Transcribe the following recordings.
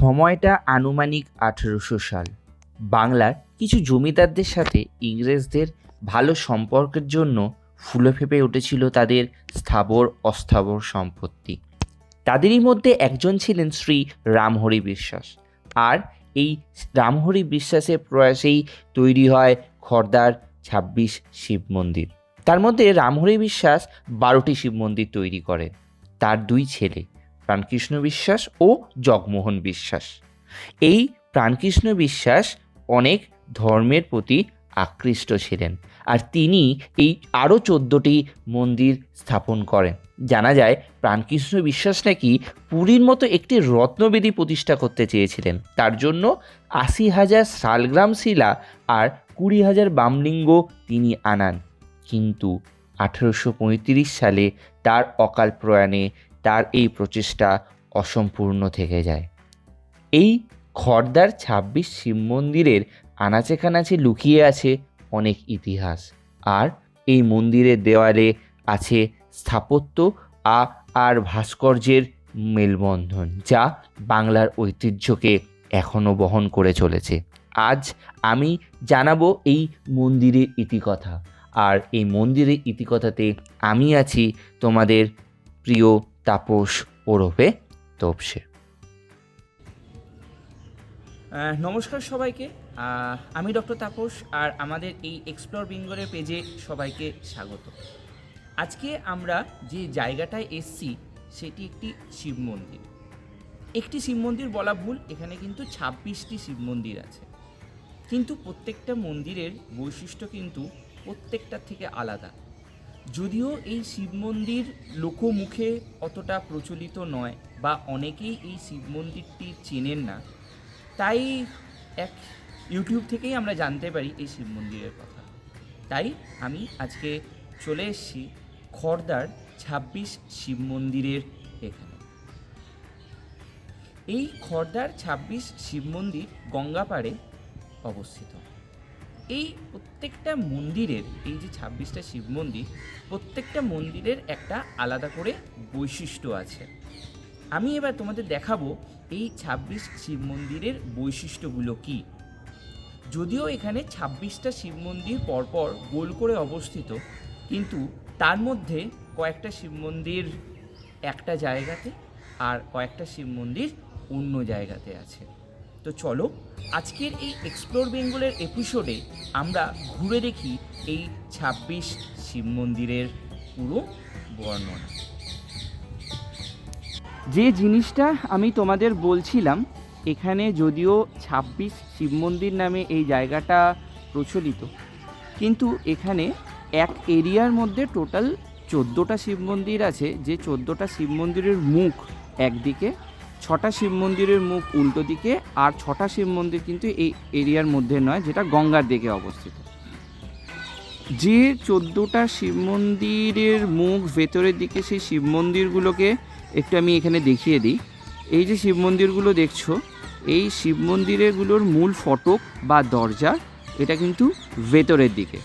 সময়টা আনুমানিক আঠেরোশো সাল। বাংলার কিছু জমিদারদের সাথে ইংরেজদের ভালো সম্পর্কের জন্য ফুলে ফেঁপে উঠেছিল তাদের স্থাবর অস্থাবর সম্পত্তি। তাদেরই মধ্যে একজন ছিলেন শ্রী রামহরি বিশ্বাস। আর এই রামহরি বিশ্বাসের প্রয়াসেই তৈরি হয় খর্দার ছাব্বিশ শিব মন্দির। তার মধ্যে রামহরি বিশ্বাস বারোটি শিব মন্দির তৈরি করেন। তার দুই ছেলে। প্রাণকৃষ্ণ বিশ্বাস ও জগমোহন বিশ্বাস। এই প্রাণকৃষ্ণ বিশ্বাস অনেক ধর্মের প্রতি আকৃষ্ট ছিলেন আর তিনি এই আরও চোদ্দোটি মন্দির স্থাপন করেন। জানা যায়, প্রাণকৃষ্ণ বিশ্বাস নাকি পুরীর মতো একটি রত্নবেদী প্রতিষ্ঠা করতে চেয়েছিলেন। তার জন্য আশি হাজার শালগ্রাম শিলা আর কুড়ি হাজার বামলিঙ্গ তিনি আনান। কিন্তু আঠেরোশো পঁয়ত্রিশ সালে তার অকাল প্রয়াণে তার এই প্রচেষ্টা অসম্পূর্ণ থেকে যায়। এই খর্দার ছাব্বিশ শিব মন্দিরের আনাচে কানাচে লুকিয়ে আছে অনেক ইতিহাস আর এই মন্দিরের দেওয়ালে আছে স্থাপত্য আর ভাস্কর্যের মেলবন্ধন, যা বাংলার ঐতিহ্যকে এখনও বহন করে চলেছে। আজ আমি জানাব এই মন্দিরের ইতিকথা। আর এই মন্দিরের ইতিকথাতে আমি আছি তোমাদের প্রিয় তাপস ওরফে তোপসে। নমস্কার সবাইকে। আমি ডক্টর তাপস আর আমাদের এই এক্সপ্লোর বেঙ্গলের পেজে সবাইকে স্বাগত। আজকে আমরা যে জায়গাটায় এসছি, সেটি একটি শিব মন্দির। একটি শিব মন্দির বলা ভুল, এখানে কিন্তু ছাব্বিশটি শিব মন্দির আছে। কিন্তু প্রত্যেকটা মন্দিরের বৈশিষ্ট্য কিন্তু প্রত্যেকটার থেকে আলাদা। যদিও এই শিব মন্দির লোকমুখে অতটা প্রচলিত নয় বা অনেকেই এই শিব মন্দিরটি চেনেন না, তাই এক ইউটিউব থেকেই আমরা জানতে পারি এই শিব মন্দিরের কথা। তাই আমি আজকে চলে এসেছি খর্দার ছাব্বিশ শিব মন্দিরের এখানে। এই খর্দার ছাব্বিশ শিব মন্দির গঙ্গাপাড়ে অবস্থিত। এই প্রত্যেকটা মন্দিরের, এই যে ছাব্বিশটা শিব মন্দির, প্রত্যেকটা মন্দিরের একটা আলাদা করে বৈশিষ্ট্য আছে। আমি এবার তোমাদের দেখাবো এই ছাব্বিশ শিব মন্দিরের বৈশিষ্ট্যগুলো কি। যদিও এখানে ছাব্বিশটা শিব মন্দির পরপর গোল করে অবস্থিত, কিন্তু তার মধ্যে কয়েকটা শিব মন্দির একটা জায়গাতে আর কয়েকটা শিব মন্দির অন্য জায়গাতে আছে। তো চলো, আজকের এই এক্সপ্লোর বেঙ্গলের এপিসোডে আমরা ঘুরে দেখি এই ছাব্বিশ শিব মন্দিরের পুরো বর্ণনা। যে জিনিসটা আমি তোমাদের বলছিলাম, এখানে যদিও ছাব্বিশ শিব মন্দির নামে এই জায়গাটা প্রচলিত, কিন্তু এখানে এক এরিয়ার মধ্যে টোটাল চোদ্দোটা শিব মন্দির আছে, যে চোদ্দোটা শিব মন্দিরের মুখ একদিকে ছটা শিব মন্দিরের মুখ উল্টো দিকে আর ছটা শিব মন্দির কিন্তু এই এরিয়ার মধ্যে নয়, যেটা গঙ্গার দিকে অবস্থিত। যে চোদ্দোটা শিব মন্দিরের মুখ ভেতরের দিকে সেই শিব মন্দিরগুলোকে একটু আমি এখানে দেখিয়ে দিই। এই যে শিব মন্দিরগুলো দেখছ, এই শিব মন্দিরেরগুলোর মূল ফটক বা দরজা, এটা কিন্তু ভেতরের দিকে।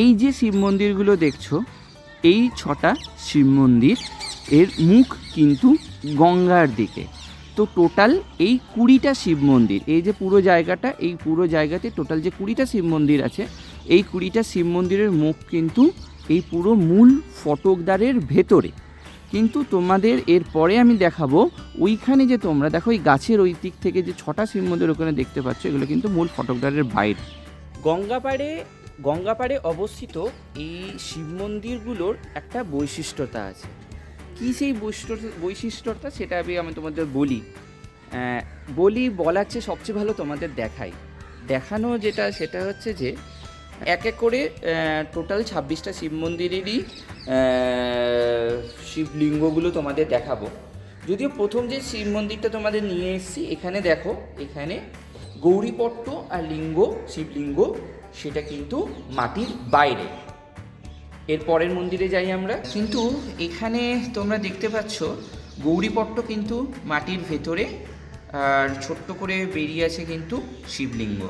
এই যে শিব মন্দিরগুলো দেখছ, এই ছটা শিব মন্দির, এর মুখ কিন্তু গঙ্গার দিকে। তো টোটাল এই কুড়িটা শিব মন্দির, এই যে পুরো জায়গাটা, এই পুরো জায়গাতে টোটাল যে কুড়িটা শিব মন্দির আছে, এই কুড়িটা শিব মন্দিরের মুখ কিন্তু এই পুরো মূল ফটকদারের ভেতরে। কিন্তু তোমাদের এর পরে আমি দেখাবো, ওইখানে যে তোমরা দেখো, এই গাছের ওই দিক থেকে যে ছটা শিব মন্দির ওখানে দেখতে পাচ্ছ, এগুলো কিন্তু মূল ফটকদারের বাইরে। গঙ্গাপাড়ে গঙ্গাপাড়ে অবস্থিত এই শিব মন্দিরগুলোর একটা বৈশিষ্ট্যতা আছে। কী সেই বৈশিষ্ট্য, বৈশিষ্ট্যটা সেটা আমি আমি তোমাদের বলি। বলি বলার চেয়ে সবচেয়ে ভালো তোমাদের দেখাই। দেখানো যেটা, সেটা হচ্ছে যে, এক এক করে টোটাল ছাব্বিশটা শিব মন্দিরেরই শিবলিঙ্গগুলো তোমাদের দেখাবো। যদিও প্রথম যে শিব মন্দিরটা তোমাদের নিয়ে এসেছি, এখানে দেখো, এখানে গৌরীপট্ট আর লিঙ্গ, শিবলিঙ্গ সেটা কিন্তু মাটির বাইরে। এর পরের মন্দিরে যাই আমরা। কিন্তু এখানে তোমরা দেখতে পাচ্ছ গৌরীপট্ট কিন্তু মাটির ভেতরে আর ছোট্ট করে বেরিয়ে আছে কিন্তু শিবলিঙ্গ।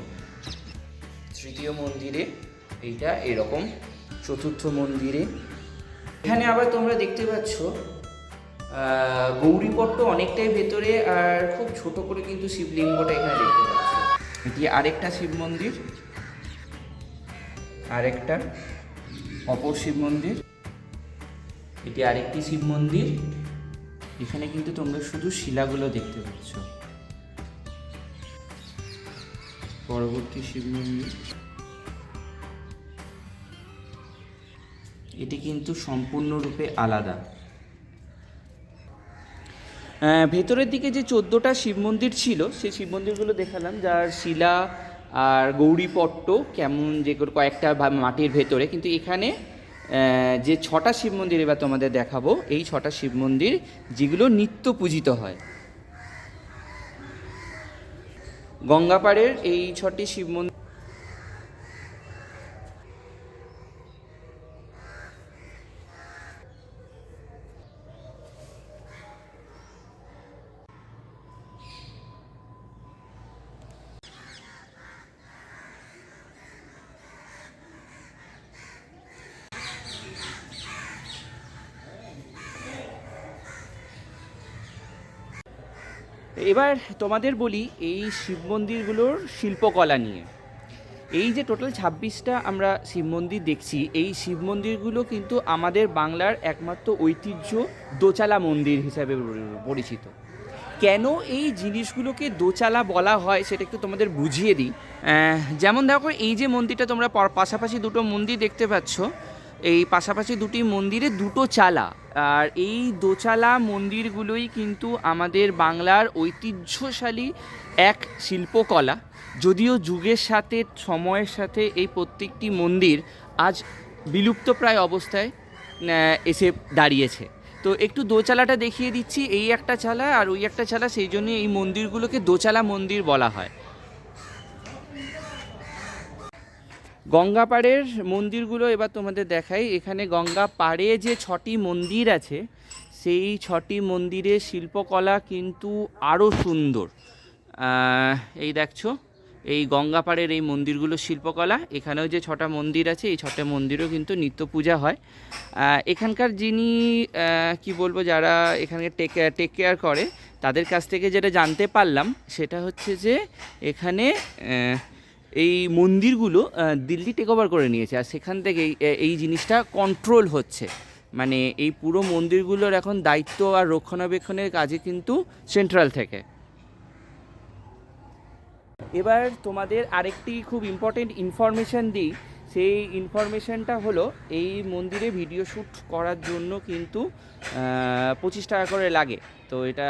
তৃতীয় মন্দিরে এইটা এরকম চতুর্থ মন্দিরে। এখানে আবার তোমরা দেখতে পাচ্ছ গৌরীপট্ট অনেকটাই ভেতরে আর খুব ছোট করে কিন্তু শিবলিঙ্গটা এখানে দেখতে পাচ্ছ। এটি আরেকটা শিব মন্দির। আরেকটা, অপর শিব মন্দির। এটি আরেকটি শিব মন্দির। এখানে কিন্তু তোমরা শুধু শিলাগুলো দেখতে পাচ্ছ। পরবর্তী শিব মন্দির। এটি কিন্তু সম্পূর্ণরূপে আলাদা। ভেতরের দিকে যে চোদ্দোটা শিব মন্দির ছিল, সেই শিব মন্দিরগুলো দেখালাম, যার শিলা আর গৌরীপট্ট কেমন যে কয়েকটা মাটির ভেতরে, কিন্তু এখানে যে ছটা শিব মন্দির এবার তোমাদের দেখাবো, এই ছটা শিব মন্দির যেগুলো নিত্য পূজিত হয়। গঙ্গাপাড়ের এই ছটি শিব মন্দির এবার তোমাদের বলি এই শিব মন্দিরগুলোর শিল্পকলা নিয়ে। এই যে টোটাল ছাব্বিশটা আমরা শিব মন্দির দেখছি, এই শিব মন্দিরগুলো কিন্তু আমাদের বাংলার একমাত্র ঐতিহ্য দোচালা মন্দির হিসাবে পরিচিত। কেন এই জিনিসগুলোকে দোচালা বলা হয় সেটা একটু তোমাদের বুঝিয়ে দিই। যেমন দেখো এই যে মন্দিরটা তোমরা পাশাপাশি দুটো মন্দির দেখতে পাচ্ছ এই পাশাপাশি দুটি মন্দিরে দুটো চালা। আর এই দোচালা মন্দিরগুলোই কিন্তু আমাদের বাংলার ঐতিহ্যশালী এক শিল্পকলা। যদিও যুগের সাথে, সময়ের সাথে এই প্রত্যেকটি মন্দির আজ বিলুপ্তপ্রায় অবস্থায় এসে দাঁড়িয়েছে। তো একটু দোচালাটা দেখিয়ে দিচ্ছি। এই একটা চালা আর ওই একটা চালা, সেই জন্য এই মন্দিরগুলোকে দোচালা মন্দির বলা হয়। গঙ্গা পাড়ের মন্দিরগুলো এবার তোমাদের দেখাই। এখানে গঙ্গা পাড়ে যে ছটি মন্দির আছে, সেই ছটি মন্দিরের শিল্পকলা কিন্তু আরও সুন্দর। এই দেখছ, এই গঙ্গা পাড়ের এই মন্দিরগুলো শিল্পকলা। এখানেও যে ছটা মন্দির আছে, এই ছটা মন্দিরও কিন্তু নিত্য পূজা হয়। এখানকার যিনি কি বলব, যারা এখানে টেক টেক কেয়ার করে, তাদের কাছ থেকে যেটা জানতে পারলাম, সেটা হচ্ছে যে এখানে এই মন্দিরগুলো দিল্লি টেক ওভার করে নিয়েছে। আর সেখান থেকে এই- জিনিসটা কন্ট্রোল হচ্ছে। মানে এই পুরো মন্দিরগুলোর এখন দায়িত্ব আর রক্ষণাবেক্ষণের কাজে কিন্তু সেন্ট্রাল থেকে। এবার তোমাদের আরেকটি খুব ইম্পর্টেন্ট ইনফরমেশান দিই। সেই ইনফরমেশানটা হলো, এই মন্দিরে ভিডিও শ্যুট করার জন্য কিন্তু পঁচিশ টাকা করে লাগে। তো এটা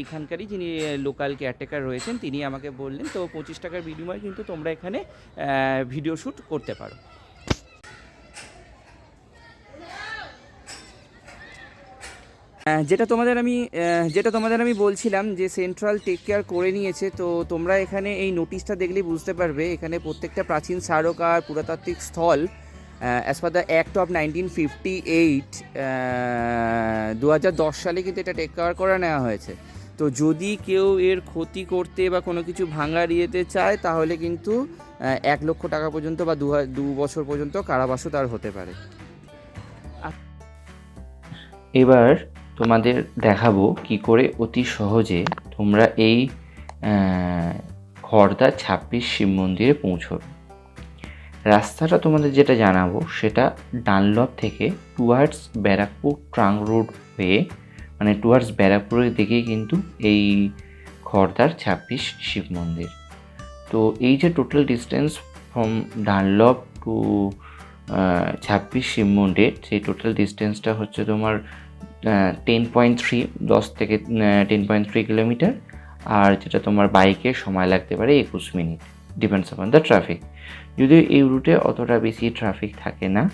এইখানকারই যিনি লোকাল কেয়ারটেকার রয়েছেন, তিনি আমাকে বললেন, তো পঁচিশ টাকার বিনিময়ে কিন্তু তোমরা এখানে ভিডিও শ্যুট করতে পারো। যেটা তোমাদের আমি যেটা তোমাদের আমি বলছিলাম যে সেন্ট্রাল টেক কেয়ার করে নিয়েছে, তো তোমরা এখানে এই নোটিশটা দেখলেই বুঝতে পারবে। এখানে প্রত্যেকটা প্রাচীন স্মারক আর পুরাতাত্ত্বিক স্থল as per the act of nineteen fifty eight দু হাজার দশ সালে কিন্তু এটা টেক কেয়ার করে নেওয়া হয়েছে। তো যদি কেউ এর ক্ষতি করতে বা কোনো কিছু ভাঙার ইয়েতে চায়, তাহলে কিন্তু এক লক্ষ টাকা পর্যন্ত বা দু বছর পর্যন্ত কারাবাসও তার হতে পারে। এবার তোমাদের দেখাবো কি করে অতি সহজে তোমরা এই খড়দা ছাব্বিশ শিব মন্দিরে পৌঁছবে। রাস্তাটা তোমাদের যেটা জানাব সেটা ডানলপ থেকে টুয়ার্ডস ব্যারাকপুর ট্রাং রোড হয়ে মানে টুয়ার্ডস ব্যারাকপুরের দিকেই কিন্তু এই খড়দার ছাব্বিশ শিব মন্দির। তো এই যে total distance from Dunlop to ছাব্বিশ শিব মন্দির, সেই টোটাল ডিস্টেন্সটা হচ্ছে তোমার টেন পয়েন্ট থ্রি দশ থেকে টেন পয়েন্ট থ্রি কিলোমিটার। আর যেটা তোমার বাইকে সময় লাগতে পারে একুশ minute. Depends upon the traffic যদিও এই রুটে অতটা বেশি ট্রাফিক থাকে না,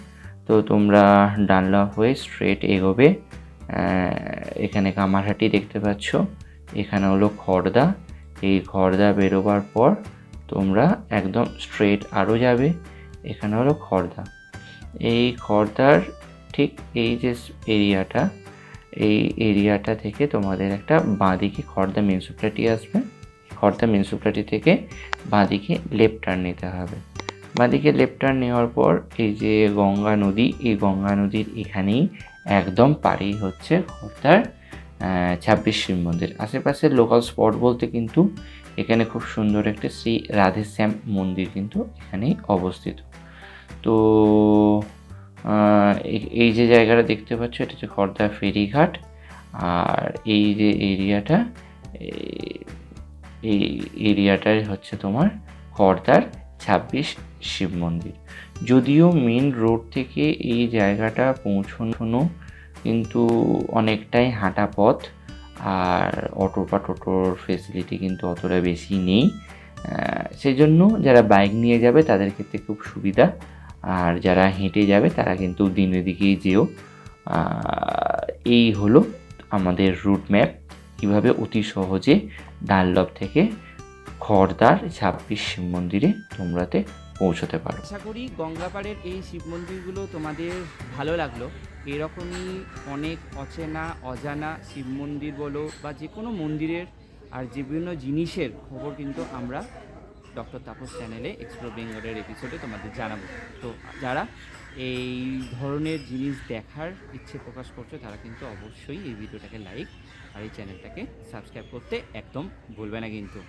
তো তোমরা ডানলপ হয়ে স্ট্রেট এগোবে। এখানে কামারহাটি দেখতে পাচ্ছ। এখানে হলো খড়দা। এই খড়দা বেরোবার পর তোমরা একদম স্ট্রেট আরও যাবে। এখানে হলো খড়দা। এই খড়দার ঠিক এই যে এরিয়াটা এই এরিয়াটা থেকে তোমাদের একটা বাঁদিকে খর্দা মিউনিসিপ্যালিটি আসবে। খড়দা মিউনিসিপ্যালিটি থেকে বাঁদিকে লেফট টার্ন নিতে হবে। বাঁদিকে লেফট টার্ন নেওয়ার পর এই যে গঙ্গা নদী, এই গঙ্গা নদীর এখানেই একদম পাড়েই হচ্ছে খর্দার ছাব্বিশ শিব মন্দির। আশেপাশের লোকাল স্পট বলতে কিন্তু এখানে খুব সুন্দর একটা শ্রী রাধেশ্যাম মন্দির কিন্তু এখানেই অবস্থিত। তো এই- যে জায়গাটা দেখতে পাচ্ছ, এটা হচ্ছে খর্দা ফেরিঘাট। আর এই যে এরিয়াটা, এই- এরিয়াটাই হচ্ছে তোমার খর্দার ছাব্বিশ শিব মন্দির। যদিও মেন রোড থেকে এই জায়গাটা পৌঁছানো কিন্তু অনেকটাই হাঁটা পথ, আর অটো বা টোটোর ফেসিলিটি কিন্তু অতটা বেশি নেই। সেই জন্য যারা বাইক নিয়ে যাবে, তাদের ক্ষেত্রে খুব সুবিধা। আর যারা হেঁটে যাবে, তারা কিন্তু দিনের দিকেই যেও। এই হলো আমাদের রুট ম্যাপ কীভাবে অতি সহজে ডানলপ থেকে খড়দার ছাব্বিশ শিব মন্দিরে তোমরাতে পৌঁছতে পারো। আশা করি গঙ্গাপাড়ের এই শিব মন্দিরগুলো তোমাদের ভালো লাগল। এরকমই অনেক অচেনা, অজানা শিব মন্দির বলো বা যে কোনো মন্দিরের আর যে বিভিন্ন জিনিসের খবর কিন্তু আমরা ডক্টর তাপস চ্যানেলে এক্সপ্লোর বেঙ্গলের এপিসোডে তোমাদের জানাব। তো যারা এই ধরনের জিনিস দেখার ইচ্ছে প্রকাশ করছ, তারা কিন্তু অবশ্যই এই ভিডিওটাকে লাইক আর এই চ্যানেলটাকে সাবস্ক্রাইব করতে একদম ভুলবে না কিন্তু।